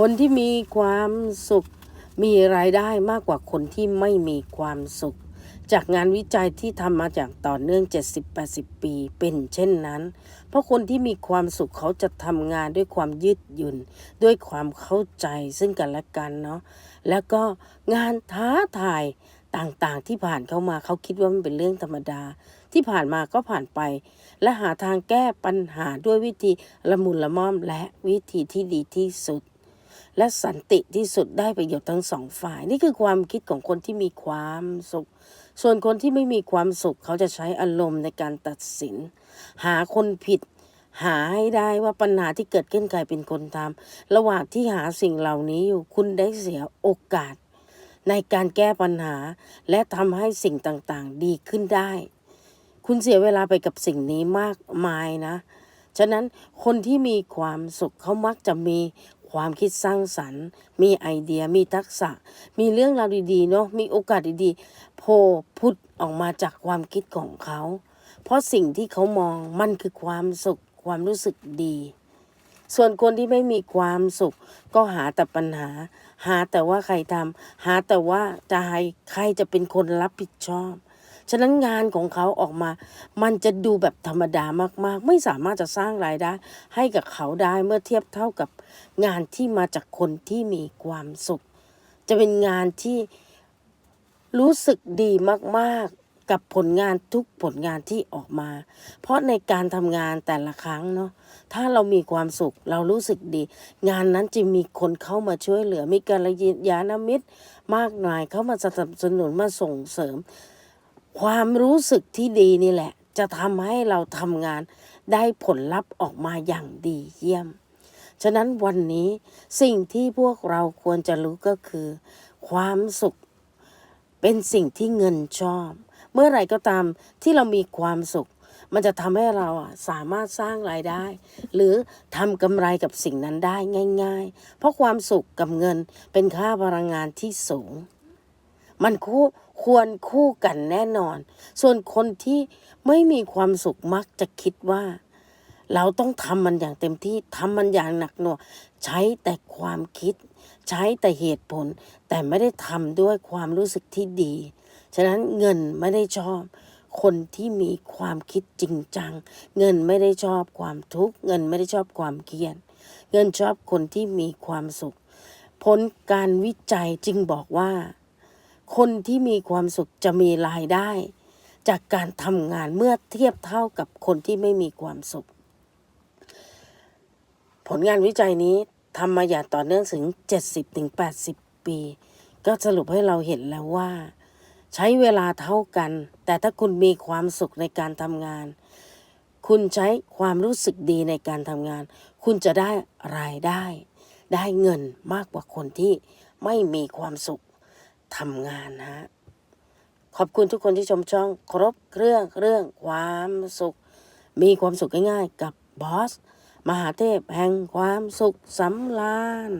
คนที่มีความสุขมีรายได้มากกว่าคนที่ไม่มีความสุข จากงานวิจัยที่ทำมาจากต่อเนื่อง 70-80 ปีเป็นเช่นนั้น เพราะคนที่มีความสุขเขาจะทำงานด้วยความยืดหยุ่น ด้วยความเข้าใจซึ่งกันและกันเนาะแล้วก็งานท้าทายต่างๆ ที่ผ่านเข้ามาเขาคิดว่ามันเป็นเรื่องธรรมดา ที่ผ่านมาก็ผ่านไป และหาทางแก้ปัญหาด้วยวิธีละมุนละม่อมและวิธีที่ดีที่สุด และสันติที่สุดได้ประโยชน์ทั้งสองฝ่าย นี่คือความคิดของคนที่มีความสุข ส่วนคนที่ไม่มีความสุข เขาจะใช้อารมณ์ในการตัดสิน หาคนผิด หาให้ได้ว่าปัญหาที่เกิดขึ้นใครเป็นคนทำระหว่างที่หาสิ่งเหล่านี้อยู่คุณได้เสียโอกาส ในการแก้ปัญหา และทำให้สิ่งต่างๆ ดีขึ้นได้ คุณเสียเวลาไปกับสิ่งนี้มากมายนะฉะนั้นคนที่มีความสุขเขามักจะมี ความคิดสร้างสรรค์ มีไอเดีย มีทักษะ มีเรื่องราวดีๆเนาะ มีโอกาสดีๆโผล่พุดออกมาจากความคิดของเขา เพราะสิ่งที่เขามองมันคือความสุข ความรู้สึกดี ส่วนคนที่ไม่มีความสุข ก็หาแต่ปัญหา หาแต่ว่าใครทำหาแต่ว่าจะให้ใครจะเป็นคนรับผิดชอบ ฉะนั้นงานของเขาออกมา มันจะดูแบบธรรมดามากๆ ไม่สามารถจะสร้างรายได้ ให้กับเขาได้เมื่อเทียบเท่ากับงานที่มาจากคนที่มีความสุข จะเป็นงานที่รู้สึกดีมากๆ กับผลงานทุกผลงานที่ออกมา เพราะในการทำงานแต่ละครั้งเนาะถ้าเรามีความสุขเรารู้สึกดี งานนั้นจะมีคนเข้ามาช่วยเหลือมีกัลยาณมิตร มากมายเข้ามาสนับสนุนมาส่งเสริม ความรู้สึกที่ดีนี่แหละ จะทำให้เราทำงานได้ผลลัพธ์ออกมาอย่างดีเยี่ยม ฉะนั้นวันนี้สิ่งที่พวกเราควรจะรู้ก็คือ ความสุขเป็นสิ่งที่เงินชอบ เมื่อไหร่ก็ตามที่เรามีความสุข มันจะทำให้เราอะสามารถสร้างรายได้ หรือทำกำไรกับสิ่งนั้นได้ง่าย ๆ เพราะความสุขกับเงินเป็นค่าพลังงานที่สูง มันคู่ ควรคู่กันแน่นอน ส่วนคนที่ไม่มีความสุขมักจะคิดว่า เราต้องทำมันอย่างเต็มที่ทำมันอย่างหนักหน่วงใช้แต่ความคิด ใช้แต่เหตุผล แต่ไม่ได้ทำด้วยความรู้สึกที่ดี ฉะนั้นเงินไม่ได้ชอบคนที่มีความคิดจริงจัง เงินไม่ได้ชอบความทุกข์เงินไม่ได้ชอบความเครียดเงินชอบคนที่มีความสุข ผลการวิจัยจึงบอกว่า คนที่มีความสุขจะมีรายได้ จากการทำงานเมื่อเทียบเท่ากับคนที่ไม่มีความสุข ผลงานวิจัยนี้ทำมาอย่างต่อเนื่องถึง 70-80 ปี ก็สรุปให้เราเห็นแล้วว่า ใช้เวลาเท่ากัน แต่ถ้าคุณมีความสุขในการทำงาน คุณใช้ความรู้สึกดีในการทำงาน คุณจะได้รายได้ ได้เงินมากกว่าคนที่ไม่มีความสุข ทำงานนะฮะขอบคุณทุกคนที่ชมช่อง ครบเครื่องเรื่องความสุข มีความสุขง่ายๆกับบอส มหาเทพแห่งความสุขสำราญ